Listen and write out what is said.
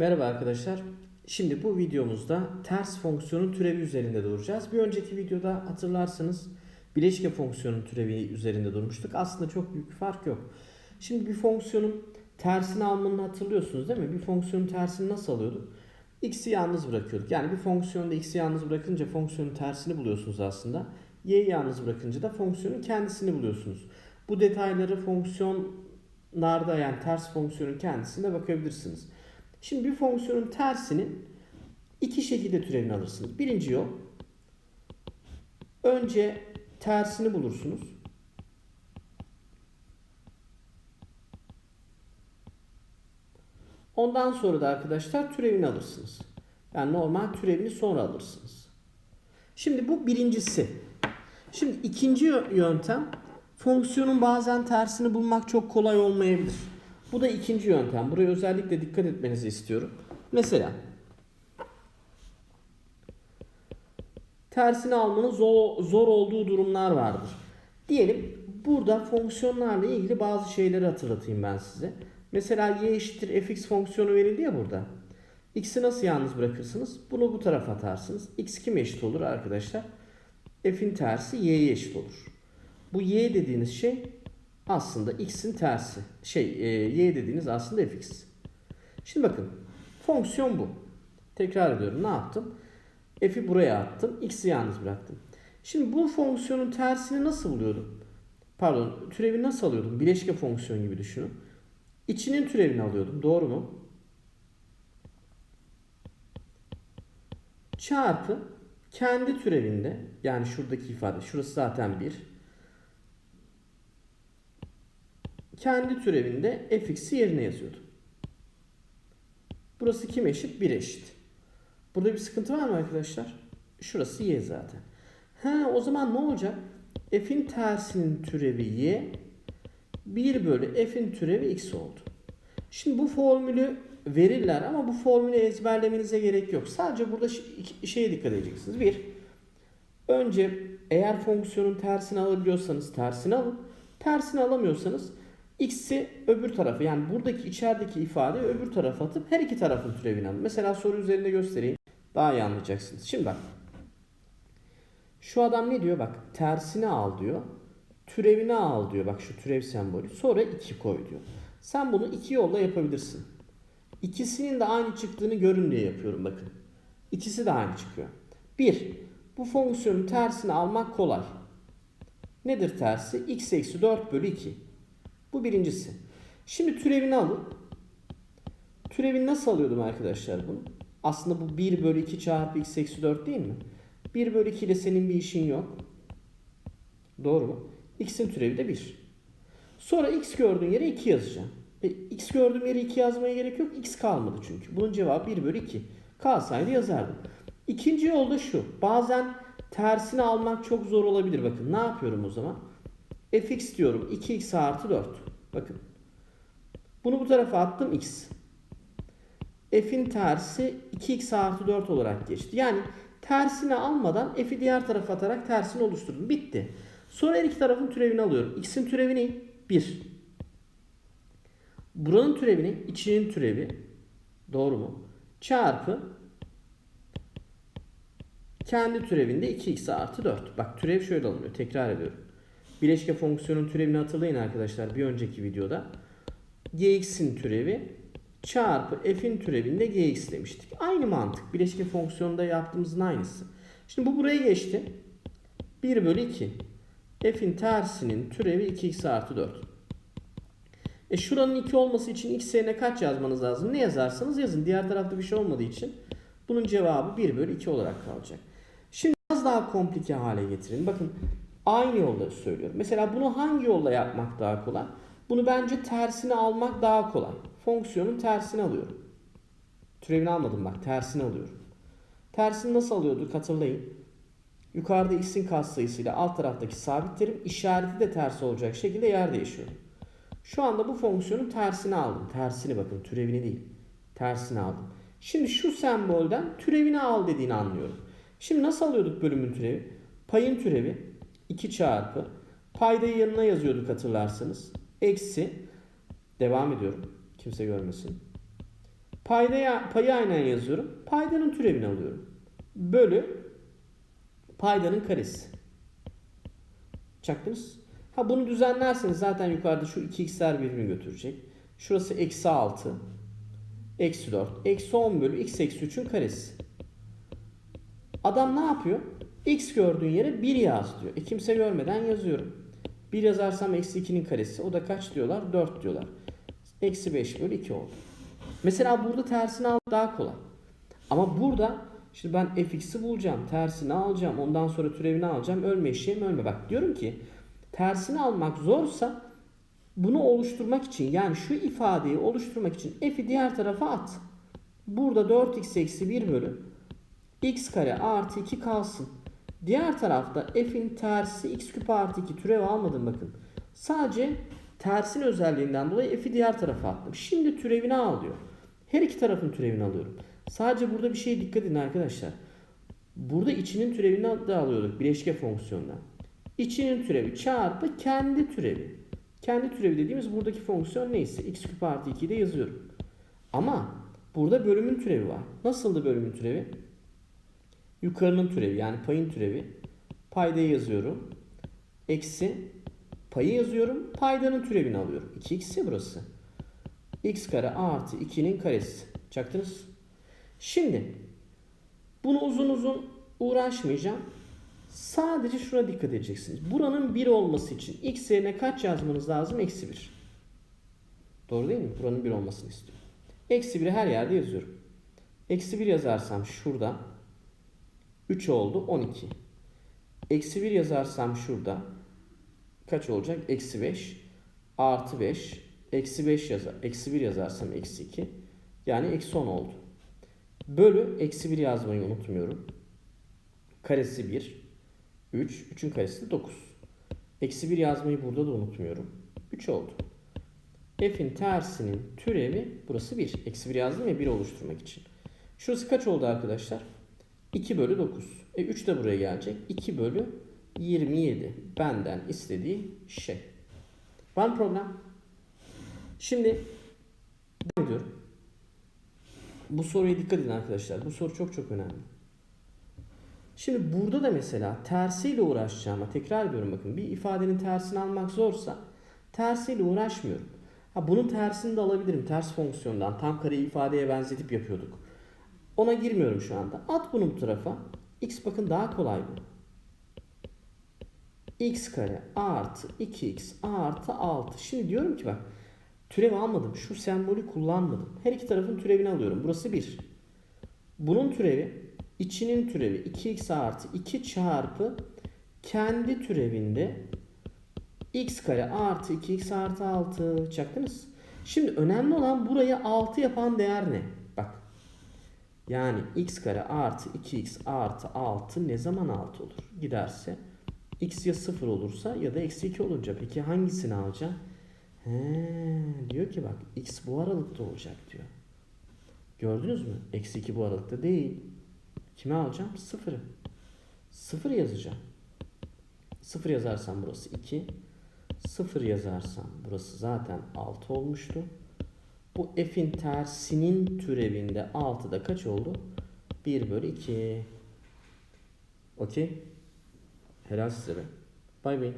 Merhaba arkadaşlar. Şimdi bu videomuzda ters fonksiyonun türevi üzerinde duracağız. Bir önceki videoda hatırlarsanız bileşke fonksiyonun türevi üzerinde durmuştuk. Aslında çok büyük bir fark yok. Şimdi bir fonksiyonun tersini almanı hatırlıyorsunuz değil mi? Bir fonksiyonun tersini nasıl alıyorduk? X'i yalnız bırakıyorduk. Yani bir fonksiyonda x'i yalnız bırakınca fonksiyonun tersini buluyorsunuz aslında. Y'yi yalnız bırakınca da fonksiyonun kendisini buluyorsunuz. Bu detayları fonksiyonlarda yani ters fonksiyonun kendisinde bakabilirsiniz. Şimdi bir fonksiyonun tersinin iki şekilde türevini alırsınız. Birinci yol önce tersini bulursunuz. Ondan sonra da arkadaşlar türevini alırsınız. Yani normal türevini sonra alırsınız. Şimdi bu birincisi. Şimdi ikinci yö- yöntem fonksiyonun bazen tersini bulmak çok kolay olmayabilir. Bu da ikinci yöntem. Buraya özellikle dikkat etmenizi istiyorum. Mesela tersini almanın zor, zor olduğu durumlar vardır. Diyelim burada fonksiyonlarla ilgili bazı şeyleri hatırlatayım ben size. Mesela y eşittir fx fonksiyonu verildi ya burada. x'i nasıl yalnız bırakırsınız? Bunu bu tarafa atarsınız. x kime eşit olur arkadaşlar? f'in tersi y'ye eşit olur. Bu y dediğiniz şey aslında x'in tersi. Şey e, y dediğiniz aslında fx. Şimdi bakın fonksiyon bu. Tekrar ediyorum ne yaptım? F'i buraya attım. X'i yalnız bıraktım. Şimdi bu fonksiyonun tersini nasıl buluyordum? Pardon türevi nasıl alıyordum? Bileşke fonksiyon gibi düşünün. İçinin türevini alıyordum. Doğru mu? Çarpı kendi türevinde yani şuradaki ifade şurası zaten 1. Kendi türevinde fx'i yerine yazıyordum. Burası kim eşit? 1 eşit. Burada bir sıkıntı var mı arkadaşlar? Şurası y zaten. Ha o zaman ne olacak? F'in tersinin türevi y 1 bölü f'in türevi x oldu. Şimdi bu formülü verirler ama bu formülü ezberlemenize gerek yok. Sadece burada şeye dikkat edeceksiniz. Bir, önce eğer fonksiyonun tersini alabiliyorsanız tersini alın. Tersini alamıyorsanız x'i öbür tarafa yani buradaki içerideki ifadeyi öbür tarafa atıp her iki tarafın türevini alın. Mesela soru üzerinde göstereyim. Daha iyi anlayacaksınız. Şimdi bak. Şu adam ne diyor? Bak tersini al diyor. Türevini al diyor. Bak şu türev sembolü. Sonra 2 koy diyor. Sen bunu iki yolla yapabilirsin. İkisinin de aynı çıktığını görün diye yapıyorum bakın. İkisi de aynı çıkıyor. Bir, bu fonksiyonun tersini almak kolay. Nedir tersi? x eksi 4 bölü 2. Bu birincisi. Şimdi türevini alın. Türevini nasıl alıyordum arkadaşlar bunu? Aslında bu 1 bölü 2 çarpı x eksi 4 değil mi? 1 bölü 2 ile senin bir işin yok. Doğru mu? x'in türevi de 1. Sonra x gördüğün yere 2 yazacağım. E, x gördüğüm yere 2 yazmaya gerek yok. x kalmadı çünkü. Bunun cevabı 1 bölü 2. Kalsaydı yazardım. İkinci yol da şu. Bazen tersini almak çok zor olabilir. Bakın ne yapıyorum o zaman? Fx diyorum. 2x artı 4. Bakın. Bunu bu tarafa attım x. f'in tersi 2x artı 4 olarak geçti. Yani tersini almadan f'i diğer tarafa atarak tersini oluşturdum. Bitti. Sonra her iki tarafın türevini alıyorum. x'in türevi ne? 1. Buranın türevi ne? İçinin türevi. Doğru mu? Çarpı kendi türevinde 2x artı 4. Bak türev şöyle alınıyor. Tekrar ediyorum. Bileşke fonksiyonun türevini hatırlayın arkadaşlar bir önceki videoda. gx'in türevi çarpı f'in türevinde gx demiştik. Aynı mantık. Bileşke fonksiyonda yaptığımızın aynısı. Şimdi bu buraya geçti. 1 bölü 2. f'in tersinin türevi 2x artı 4. E şuranın 2 olması için x yerine kaç yazmanız lazım? Ne yazarsanız yazın. Diğer tarafta bir şey olmadığı için bunun cevabı 1 bölü 2 olarak kalacak. Şimdi biraz daha komplike hale getirin. Bakın aynı yolda söylüyorum. Mesela bunu hangi yolla yapmak daha kolay? Bunu bence tersini almak daha kolay. Fonksiyonun tersini alıyorum. Türevini almadım bak tersini alıyorum. Tersini nasıl alıyorduk hatırlayın. Yukarıda x'in katsayısıyla alt taraftaki sabit terim işareti de ters olacak şekilde yer değişiyorum. Şu anda bu fonksiyonun tersini aldım. Tersini bakın türevini değil. Tersini aldım. Şimdi şu sembolden türevini al dediğini anlıyorum. Şimdi nasıl alıyorduk bölümün türevi? Payın türevi 2 çarpı paydayı yanına yazıyorduk hatırlarsanız. Eksi devam ediyorum. Kimse görmesin. Paydaya, payı aynen yazıyorum. Paydanın türevini alıyorum. Bölü paydanın karesi. Çaktınız. Ha bunu düzenlerseniz zaten yukarıda şu 2x'ler birbirini götürecek. Şurası eksi 6. Eksi 4. Eksi 10 bölü x eksi 3'ün karesi. Adam ne yapıyor? X gördüğün yere 1 yaz diyor. E kimse görmeden yazıyorum. 1 yazarsam eksi 2'nin karesi. O da kaç diyorlar? 4 diyorlar. Eksi 5 bölü 2 oldu. Mesela burada tersini al daha kolay. Ama burada şimdi ben fx'i bulacağım. Tersini alacağım. Ondan sonra türevini alacağım. Ölme eşeğim ölme. Bak diyorum ki tersini almak zorsa bunu oluşturmak için yani şu ifadeyi oluşturmak için f'i diğer tarafa at. Burada 4x eksi 1 bölü x kare artı 2 kalsın. Diğer tarafta f'in tersi x küp artı 2 türev almadım bakın. Sadece tersin özelliğinden dolayı f'i diğer tarafa attım. Şimdi türevini al diyor. Her iki tarafın türevini alıyorum. Sadece burada bir şeye dikkat edin arkadaşlar. Burada içinin türevini de alıyorduk bileşke fonksiyondan. İçinin türevi çarpı kendi türevi. Kendi türevi dediğimiz buradaki fonksiyon neyse x küp artı 2'yi de yazıyorum. Ama burada bölümün türevi var. Nasıldı bölümün türevi? Yukarının türevi yani payın türevi. Paydayı yazıyorum. Eksi payı yazıyorum. Paydanın türevini alıyorum. 2x ya burası. x kare artı 2'nin karesi. Çaktınız. Şimdi bunu uzun uzun uğraşmayacağım. Sadece şuna dikkat edeceksiniz. Buranın 1 olması için x yerine kaç yazmanız lazım? Eksi 1. Doğru değil mi? Buranın 1 olmasını istiyorum. Eksi 1'i her yerde yazıyorum. Eksi 1 yazarsam şurada 3 oldu 12. Eksi 1 yazarsam şurada kaç olacak? Eksi 5 artı 5 eksi 5 yazar. Eksi 1 yazarsam eksi 2 yani eksi 10 oldu. Bölü eksi 1 yazmayı unutmuyorum. Karesi 1 3 3'ün karesi de 9. Eksi 1 yazmayı burada da unutmuyorum. 3 oldu. F'in tersinin türevi burası 1. Eksi 1 yazdım ya 1 oluşturmak için. Şurası kaç oldu arkadaşlar? 2 bölü 9. E 3 de buraya gelecek. 2 bölü 27. Benden istediği şey. Var problem? Şimdi devam ediyorum. Bu soruya dikkat edin arkadaşlar. Bu soru çok çok önemli. Şimdi burada da mesela tersiyle uğraşacağıma tekrar ediyorum bakın bir ifadenin tersini almak zorsa tersiyle uğraşmıyorum. Ha bunun tersini de alabilirim ters fonksiyondan tam kare ifadeye benzetip yapıyorduk. Ona girmiyorum şu anda. At bunu bu tarafa. X bakın daha kolay bu. X kare artı 2x artı 6. Şimdi diyorum ki bak türev almadım. Şu sembolü kullanmadım. Her iki tarafın türevini alıyorum. Burası 1. Bunun türevi içinin türevi 2x artı 2 çarpı kendi türevinde x kare artı 2x artı 6 çaktınız. Şimdi önemli olan burayı 6 yapan değer ne? Yani x kare artı 2x artı 6 ne zaman 6 olur? Giderse x ya 0 olursa ya da eksi 2 olunca. Peki hangisini alacağım? He, diyor ki bak x bu aralıkta olacak diyor. Gördünüz mü? Eksi 2 bu aralıkta değil. Kime alacağım? Sıfırı. Sıfır yazacağım. Sıfır yazarsam burası 2. Sıfır yazarsam burası zaten 6 olmuştu. Bu f'in tersinin türevinde 6'da kaç oldu? 1 bölü 2. Okey. Helal size be. Bay bay.